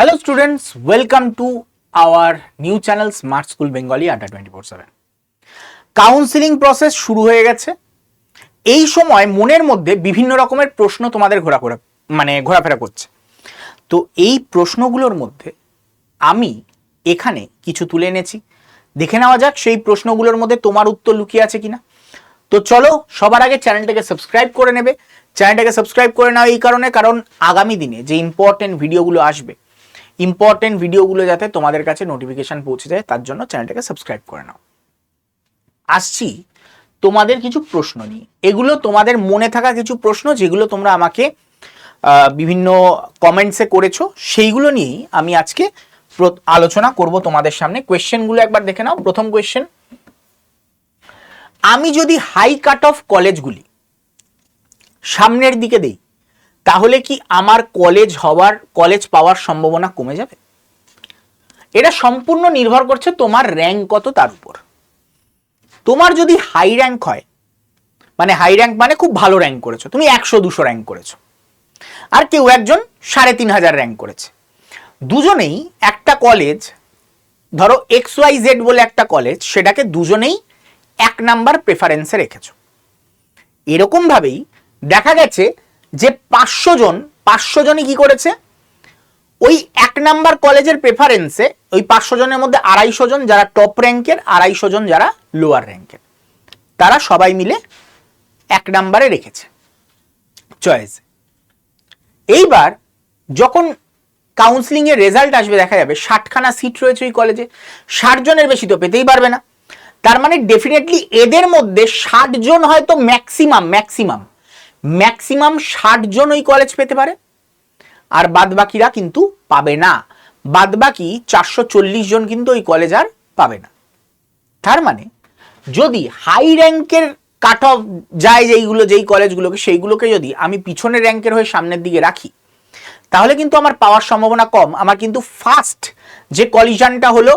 Hello students welcome to our new channel smart school Bengali আড্ডা twenty four seven counselling process শুরু হয়ে গেছে। এই সময় মনের মধ্যে বিভিন্ন রকমের প্রশ্ন তোমাদের ঘোরাফেরা মানে ঘোরাফেরা করছে। তো এই প্রশ্নগুলোর মধ্যে আমি এখানে কিছু তুলে এনেছি। দেখে নেওয়া যাক সেই প্রশ্নগুলোর মধ্যে তোমার উত্তর লুকিয়ে আছে কিনা। তো চলো, সবার আগে চ্যানেলটাকে সাবস্ক্রাইব করে নেবে। চ্যানেলটাকে সাবস্ক্রাইব করে নাও এই কারণে, কারণ আগামী দিনে যে ইম্পর্টেন্ট ভিডিওগুলো আসবে ইম্পর্টেন্ট ভিডিওগুলো যাতে তোমাদের কাছে নোটিফিকেশন পৌঁছে যায়, তার জন্য চ্যানেলটাকে সাবস্ক্রাইব করে নাও। আসছি, তোমাদের কিছু প্রশ্ন নিয়ে। এগুলো তোমাদের মনে থাকা কিছু প্রশ্ন যেগুলো তোমরা আমাকে বিভিন্ন কমেন্টসে করেছ, সেইগুলো নিয়েই আমি আজকে আলোচনা করব তোমাদের সামনে। কোয়েশ্চেনগুলো একবার দেখে নাও। প্রথম কোয়েশ্চেন আমি যদি হাই কাট অফ কলেজগুলি সামনের দিকে দেই তাহলে কি আমার কলেজ হওয়ার কলেজ পাওয়ার সম্ভাবনা কমে যাবে? এটা সম্পূর্ণ নির্ভর করছে তোমার র্যাঙ্ক কত তার উপর। তোমার যদি হাই র্যাঙ্ক হয় মানে হাই র্যাঙ্ক মানে খুব ভালো র্যাঙ্ক করেছ, তুমি একশো দুশো র্যাঙ্ক করেছ, আর কেউ একজন সাড়ে তিন হাজার র্যাঙ্ক করেছে। দুজনেই একটা কলেজ ধরো এক্স ওয়াই জেড বলে একটা কলেজ সেটাকে দুজনেই এক নাম্বার প্রেফারেন্সে রেখেছো। এরকমভাবেই দেখা গেছে যে পাঁচশো জন, পাঁচশো জনই কি করেছে? ওই এক নাম্বার কলেজের প্রেফারেন্সে ওই পাঁচশো জনের মধ্যে আড়াইশো জন যারা টপ র্যাঙ্কের আড়াইশো জন যারা লোয়ার র্যাঙ্কের তারা সবাই মিলে এক নাম্বারে রেখেছে। চয়েস এইবার যখন কাউন্সিলিং এর রেজাল্ট আসবে, দেখা যাবে ষাটখানা সিট রয়েছে ওই কলেজে, ষাট জনের বেশি তো পেতেই পারবে না। তার মানে ডেফিনেটলি এদের মধ্যে ষাট জন হয়তো ম্যাক্সিমাম ম্যাক্সিমাম ম্যাক্সিমাম ষাট জন ওই কলেজ পেতে পারে। আর বাদবাকিরা কিন্তু পাবে না। বাদবাকি চারশো চল্লিশ জন কিন্তু ওই কলেজ আর পাবে না। তার মানে যদি হাই র্যাঙ্কের কাট অফ যায় যেইগুলো যেই কলেজগুলোকে সেইগুলোকে যদি আমি পিছনের র্যাঙ্কের হয়ে সামনের দিকে রাখি, তাহলে কিন্তু আমার পাওয়ার সম্ভাবনা কম। আমার কিন্তু ফার্স্ট যে কলিশনটা হলো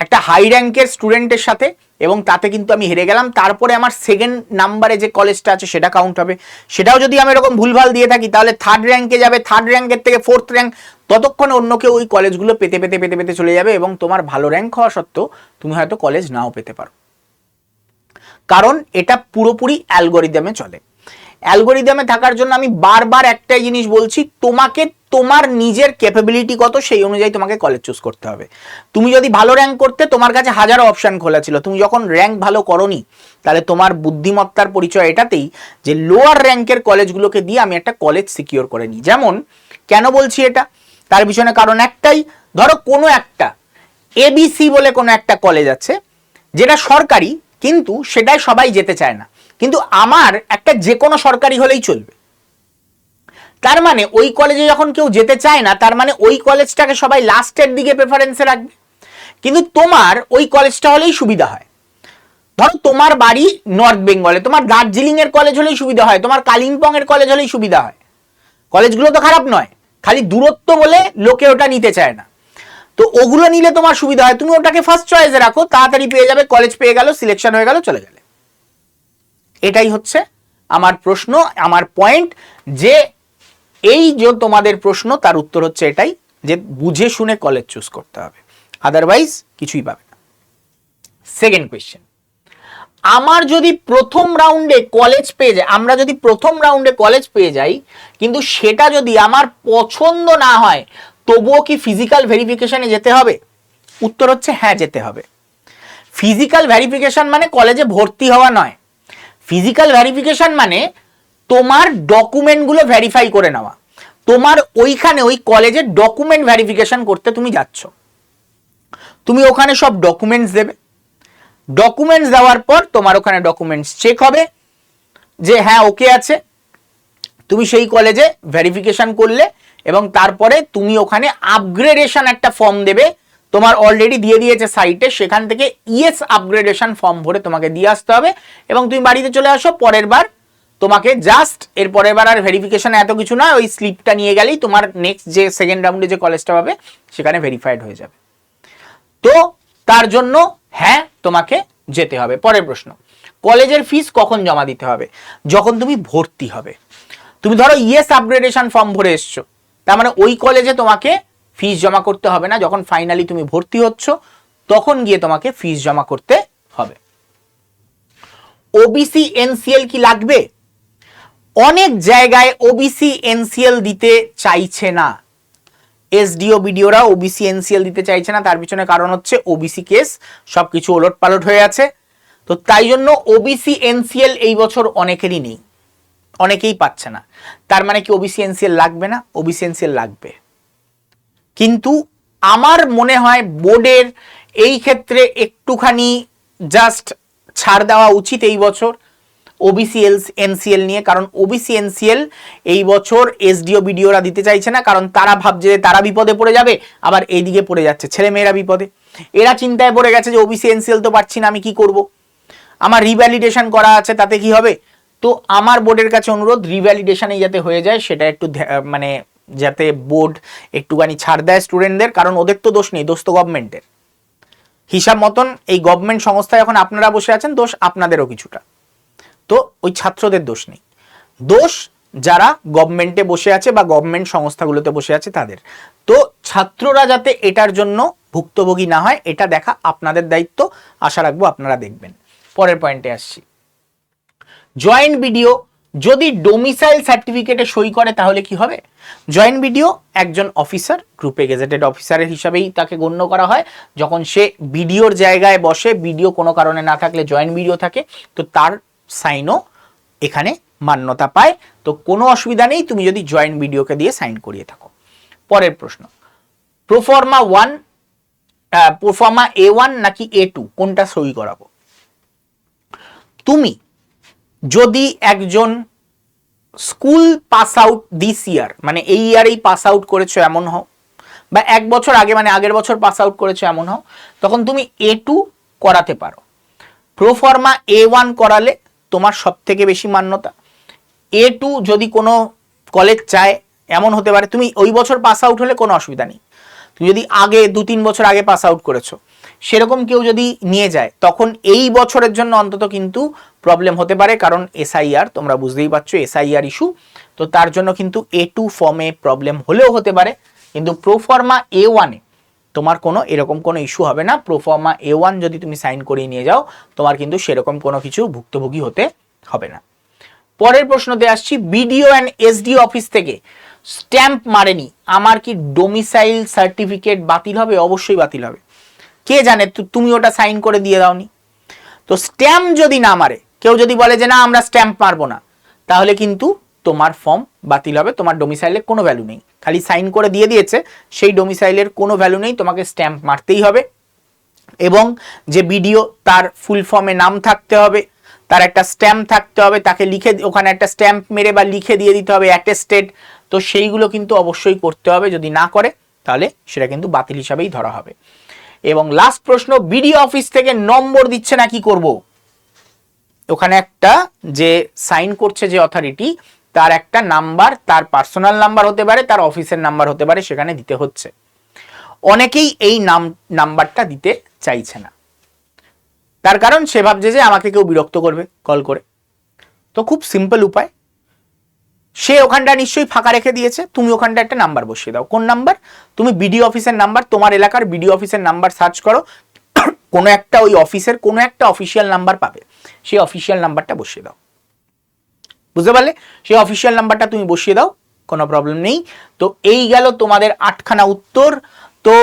একটা হাই র্যাঙ্কের স্টুডেন্টের সাথে এবং তাতে কিন্তু আমি হেরে গেলাম। তারপরে আমার সেকেন্ড নাম্বারে যে কলেজটা আছে, সেটা কাউন্ট হবে। সেটাও যদি আমি এরকম ভুলভাল দিয়ে থাকি, তাহলে থার্ড র্যাঙ্কে যাবে। থার্ড র্যাঙ্কের থেকে ফোর্থ র্যাঙ্ক ততক্ষণ অন্য কেউ ওই কলেজগুলো পেতে পেতে পেতে পেতে চলে যাবে এবং তোমার ভালো র্যাঙ্ক হওয়া সত্ত্বেও তুমি হয়তো কলেজ নাও পেতে পারো। কারণ এটা পুরোপুরি অ্যালগোরিদমে চলে। অ্যালগোরিদমে থাকার জন্য আমি বারবার একটাই জিনিস বলছি, তোমাকে তোমার নিজের ক্যাপাবিলিটি কত সেই অনুযায়ী তোমাকে কলেজ চুজ করতে হবে। তুমি যদি ভালো র্যাঙ্ক করতে, তোমার কাছে হাজারো অপশন খোলা ছিল। তুমি যখন র্যাঙ্ক ভালো করনি, তাহলে তোমার বুদ্ধিমত্তার পরিচয় এটাতেই যে লোয়ার র্যাঙ্কের কলেজগুলোকে দিয়ে আমি একটা কলেজ সিকিওর করে নিই। যেমন, কেন বলছি এটা? তার পিছনে কারণ একটাই, ধরো কোনো একটা এবিসি বলে কোনো একটা কলেজ আছে, যেটা সরকারি, কিন্তু সেটাই সবাই যেতে চায় না। কিন্তু আমার একটা যে কোনো সরকারি হলেই চলবে। তার মানে ওই কলেজে যখন কেউ যেতে চায় না, তার মানে ওই কলেজটাকে সবাই লাস্টের দিকে প্রেফারেন্সে রাখবে। কিন্তু তোমার ওই কলেজটা হলেই সুবিধা হয়। ধরো তোমার বাড়ি নর্থ বেঙ্গলে তোমার দার্জিলিং এর কলেজ হলেই সুবিধা হয়, তোমার কালিম্পং এর কলেজ হলেই সুবিধা হয়। কলেজগুলো তো খারাপ নয়, খালি দূরত্ব বলে লোকে ওটা নিতে চায় না। তো ওগুলো নিলে তোমার সুবিধা হয়, তুমি ওটাকে ফার্স্ট চয়েসে রাখো, তাড়াতাড়ি পেয়ে যাবে কলেজ পেয়ে গেল সিলেকশন হয়ে গেল, চলে গেলে। এটাই হচ্ছে আমার প্রশ্ন, আমার পয়েন্ট যে এই যে তোমাদের প্রশ্ন, তার উত্তর হচ্ছে এটাই যে বুঝে শুনে কলেজ চুজ করতে হবে। আদারওয়াইজ কিছুই পাবে না। সেকেন্ড কোয়েশ্চেন আমার যদি প্রথম রাউন্ডে কলেজ পেয়ে যায়, আমরা যদি প্রথম রাউন্ডে কলেজ পেয়ে যাই, কিন্তু সেটা যদি আমার পছন্দ না হয়, তবুও কি ফিজিক্যাল ভেরিফিকেশানে যেতে হবে? উত্তর হচ্ছে হ্যাঁ যেতে হবে। ফিজিক্যাল ভেরিফিকেশন মানে কলেজে ভর্তি হওয়া নয়। ফিজিক্যাল ভেরিফিকেশন মানে তোমার ডকুমেন্টগুলো ভেরিফাই করে নেওয়া। তোমার ওইখানে, ওই কলেজের ডকুমেন্ট ভেরিফিকেশন করতে তুমি যাচ্ছ। তুমি ওখানে সব ডকুমেন্টস দেবে। ডকুমেন্টস দেওয়ার পর তোমার ওখানে ডকুমেন্টস চেক হবে যে হ্যাঁ ওকে আছে। তুমি সেই কলেজে ভেরিফিকেশন করলে এবং তারপরে তুমি ওখানে আপগ্রেডেশন একটা ফর্ম দেবে তোমার অলরেডি দিয়ে দিয়েছে সাইটে সেখান থেকে ইএস আপগ্রেডেশন ফর্ম ভরে তোমাকে দিয়ে আসতে হবে এবং তুমি বাড়িতে চলে আসো, পরের বার তোমাকে জাস্ট এর পরের বার আর ভেরিফিকেশন এত কিছু নয় ওই স্লিপটা নিয়ে গেলেই তোমার নেক্সট যে সেকেন্ড রাউন্ডে যে কলেজটা পাবে, সেখানে ভেরিফাইড হয়ে যাবে। তো তার জন্য হ্যাঁ তোমাকে যেতে হবে। পরের প্রশ্ন, কলেজের ফিস কখন জমা দিতে হবে? যখন তুমি ভর্তি হবে। তুমি ধরো ইয়েস আপগ্রেডেশন ফর্ম ভরে এসছো, তার মানে ওই কলেজে তোমাকে ফিস জমা করতে হবে না। যখন ফাইনালি তুমি ভর্তি হচ্ছ, তখন গিয়ে তোমাকে ফিস জমা করতে হবে। ওবিসি এনসিএল কি লাগবে? অনেক জায়গায় ওবিসি এনসিএল দিতে চাইছে না। এসডিও বিডিওরা ওবিসি এনসিএল দিতে চাইছে না। তার পিছনে কারণ হচ্ছে ওবিসি কেস সবকিছু ওলট পালট হয়ে আছে। তো তাই জন্য ওবিসি এনসিএল এই বছর অনেকেরই নেই। অনেকেই পাচ্ছে না। তার মানে কি ওবিসি এনসিএল লাগবে না? ওবিসি এনসিএল লাগবে। কিন্তু আমার মনে হয় বোর্ডের এই ক্ষেত্রে একটুখানি জাস্ট ছাড় দেওয়া উচিত এই বছর ওবিসি এনসিএল নিয়ে, কারণ ওবিসি এনসিএল এই বছর এসডিও বিডিওরা দিতে চাইছে না, কারণ তারা ভাবছে যে তারা বিপদে পড়ে যাবে, আবার এইদিকে পড়ে যাচ্ছে ছেলে মেয়েরা বিপদে। এরা চিন্তায় পড়ে গেছে যে ওবিসি এনসিএল তো পাচ্ছি না, আমি কি করব? আমার রিভ্যালিডেশন করা আছে, তাতে কি হবে? তো আমার বোর্ডের কাছে অনুরোধ রিভ্যালিডেশনে যাতে হয়ে যায়, সেটা একটু মানে যাতে বোর্ড একটুখানি ছাড় দেয় স্টুডেন্টদের কারণ ওদের তো দোষ নেই, দোষ তো গভর্নমেন্টের হিসাব মতন এই গভর্নমেন্ট সংস্থায় যখন আপনারা বসে আছেন, দোষ আপনাদেরও কিছুটা। তো ওই ছাত্রদের দোষ নেই। দোষ যারা গভর্নমেন্টে বসে আছে বা গভর্নমেন্ট সংস্থাগুলোতে বসে আছে তাদের। তো ছাত্ররা যাতে এটার জন্য ভুক্তভোগী না হয়, এটা দেখা আপনাদের দায়িত্ব। আশা রাখব আপনারা দেখবেন। পরের পয়েন্টে আসছি। জয়েন্ট ভিডিও যদি ডোমিসাইল সার্টিফিকেটে সই করে, তাহলে কি হবে? জয়েন্ট বিডিও একজন অফিসার গ্রুপে গেজেটেড অফিসারের হিসাবেই তাকে গণ্য করা হয়। যখন সে বিডিওর জায়গায় বসে বিডিও কোনো কারণে না থাকলে জয়েন্ট ভিডিও থাকে, তো তার সাইনও এখানে মান্যতা পায়। তো কোনো অসুবিধা নেই, তুমি যদি জয়েন্ট ভিডিওকে দিয়ে সাইন করিয়ে থাকো। পরের প্রশ্ন proforma one proforma A one নাকি এ টু কোনটা সই করাবো? তুমি যদি একজন school pass out this year মানে এই ইয়ারেই পাস আউট করেছ এমন হও, বা এক বছর আগে মানে আগের বছর পাস আউট করেছ এমন হও, তখন তুমি এ টু করাতে পারো। প্রোফর্মা এ ওয়ান করালে তোমার সব থেকে বেশি মান্যতা। এ টু যদি কোনো কলেজ চায়, এমন হতে পারে, তুমি ওই বছর পাস আউট হলে কোনো অসুবিধা নেই। তুমি যদি আগে দু তিন বছর আগে পাস আউট করেছ সেরকম কেউ যদি নিয়ে যায়, তখন এই বছরের জন্য অন্তত কিন্তু প্রবলেম হতে পারে, কারণ এসআইআর তোমরা বুঝতেই পারছ এসআইআর ইস্যু তো তার জন্য কিন্তু এ টু ফর্মে প্রবলেম হলেও হতে পারে, কিন্তু প্রোফর্মা এ ওয়ানে তোমার কোনো এরকম কোনো ইস্যু হবে না। প্রোফর্মা এ ওয়ান যদি তুমি সাইন করিয়ে নিয়ে যাও, তোমার কিন্তু সেরকম কোনো কিছু ভুক্তভোগী হতে হবে না। পরের প্রশ্নতে আসছি বিডিও অ্যান্ড এসডিও অফিস থেকে স্ট্যাম্প মারেনি, আমার কি ডোমিসাইল সার্টিফিকেট বাতিল হবে? অবশ্যই বাতিল হবে। কে জানে তুমি ওটা সাইন করে দিয়ে দাওনি। তো স্ট্যাম্প যদি না মারে, কেউ যদি বলে যে, না, আমরা স্ট্যাম্প মারবো না, তাহলে কিন্তু তোমার ফর্ম বাতিল হবে, তোমার ডোমিসাইলের কোনো ভ্যালু নেই। খালি সাইন করে দিয়ে দিয়েছে, সেই ডোমিসাইলের কোনো ভ্যালু নেই, তোমাকে স্ট্যাম্প মারতেই হবে। এবং যে বিডিও, তার ফুল ফর্মে নাম থাকতে হবে, তার একটা স্ট্যাম্প থাকতে হবে, তাকে লিখে ওখানে একটা স্ট্যাম্প মেরে বা লিখে দিয়ে দিতে হবে অ্যাটেস্টেড তো সেইগুলো কিন্তু অবশ্যই করতে হবে, যদি না করে, তাহলে সেটা কিন্তু বাতিল হিসাবেই ধরা হবে। এবং লাস্ট প্রশ্ন বিডিও অফিস থেকে নম্বর দিচ্ছে না, কি করব? ওখানে একটা যে সাইন করছে যে অথরিটি তার একটা নাম্বার তার পার্সোনাল নাম্বার হতে পারে, তার অফিসের নাম্বার হতে পারে, সেখানে দিতে হচ্ছে। অনেকেই এই নাম নাম্বারটা দিতে চাইছে না। তার কারণ সে ভাবছে যে আমাকে কেউ বিরক্ত করবে কল করে। তো খুব সিম্পল উপায়। সে ওখানটা নিশ্চয়ই ফাঁকা রেখে দিয়েছে। তুমি ওখানটা একটা নাম্বার বসিয়ে দাও। কোন নাম্বার তুমি বিডিও অফিসের নাম্বার তোমার এলাকার বিডিও অফিসের নাম্বার সার্চ করো। কোনো একটা ওই অফিসের কোনো একটা অফিসিয়াল নাম্বার পাবে। সেই অফিসিয়াল নাম্বারটা বসিয়ে দাও। বুঝতে পারলে? সেই অফিসিয়াল নাম্বারটা তুমি বসিয়ে দাও। কোনো প্রবলেম নেই। তো এই গেল তোমাদের আটখানা উত্তর। তো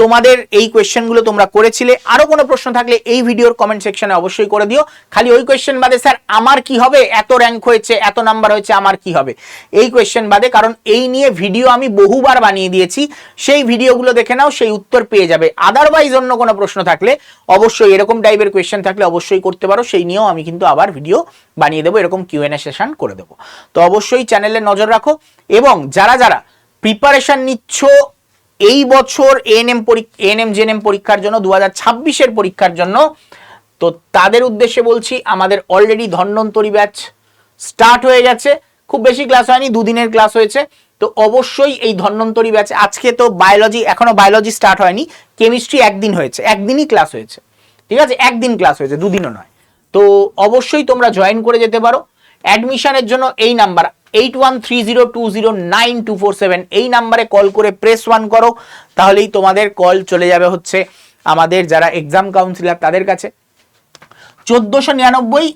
তোমাদের এই কোয়েশ্চেনগুলো তোমরা করেছিলে। আরও কোনো প্রশ্ন থাকলে এই ভিডিওর কমেন্ট সেকশনে অবশ্যই করে দিও। খালি ওই কোয়েশ্চেন বাদে, স্যার, আমার কি হবে? এত র্যাঙ্ক হয়েছে, এত নাম্বার হয়েছে, আমার কি হবে? এই কোয়েশ্চেন বাদে, কারণ এই নিয়ে ভিডিও আমি বহুবার বানিয়ে দিয়েছি। সেই ভিডিওগুলো দেখে নাও, সেই উত্তর পেয়ে যাবে। আদারওয়াইজ অন্য কোনো প্রশ্ন থাকলে অবশ্যই এরকম টাইপের কোয়েশ্চেন থাকলে অবশ্যই করতে পারো। সেই নিয়েও আমি কিন্তু আবার ভিডিও বানিয়ে দেবো, এরকম কিউএনএ সেশন করে দেবো। তো অবশ্যই চ্যানেলে নজর রাখো এবং যারা যারা প্রিপারেশান নিচ্ছ এই বছর এএনএম পরীক্ষা এএনএম জেএনএম পরীক্ষার জন্য দু হাজার পরীক্ষার জন্য, তো তাদের উদ্দেশ্যে বলছি, আমাদের অলরেডি ধন্বন্তরী ব্যাচ স্টার্ট হয়ে গেছে। খুব বেশি ক্লাস হয়নি, দুদিনের ক্লাস হয়েছে। তো অবশ্যই এই ধন্বন্তরী ব্যাচ আজকে তো বায়োলজি এখনও বায়োলজি স্টার্ট হয়নি। কেমিস্ট্রি একদিন হয়েছে, একদিনই ক্লাস হয়েছে। ঠিক আছে? একদিন ক্লাস হয়েছে, দুদিনও নয়। তো অবশ্যই তোমরা জয়েন করে যেতে পারো। অ্যাডমিশনের জন্য এই number eight one three zero two zero nine two four seven এই নাম্বারে কল করে প্রেস ওয়ান করো, তাহলেই তোমাদের কল চলে যাবে হচ্ছে আমাদের যারা এক্সাম কাউন্সিলার তাদের কাছে। চোদ্দোশো নিরানব্বই,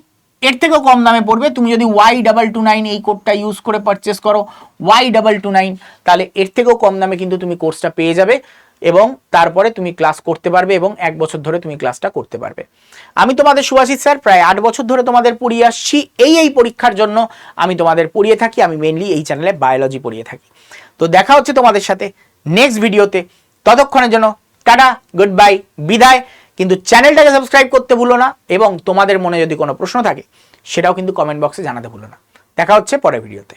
এর থেকেও কম দামে পড়বে। তুমি যদি ওয়াই ডাবল টু নাইন এই কোডটা ইউজ করে পারচেস করো ওয়াই ডাবল টু নাইন তাহলে এর থেকেও কম দামে কিন্তু তুমি কোর্সটা পেয়ে যাবে। এবং তারপরে তুমি ক্লাস করতে পারবে এবং এক বছর ধরে তুমি ক্লাসটা করতে পারবে। আমি তোমাদের সুভাষিত স্যার, প্রায় আট বছর ধরে তোমাদের পড়িয়ে আসছি। এই এই পরীক্ষার জন্য আমি তোমাদের পড়িয়ে থাকি। আমি মেনলি এই চ্যানেলে বায়োলজি পড়িয়ে থাকি। তো দেখা হচ্ছে তোমাদের সাথে নেক্সট ভিডিওতে ততক্ষণের জন্য টাটা গুড বাই বিদায়। কিন্তু চ্যানেলটাকে সাবস্ক্রাইব করতে ভুলো না এবং তোমাদের মনে যদি কোনো প্রশ্ন থাকে, সেটাও কিন্তু কমেন্ট বক্সে জানাতে ভুলো না। দেখা হচ্ছে পরের ভিডিওতে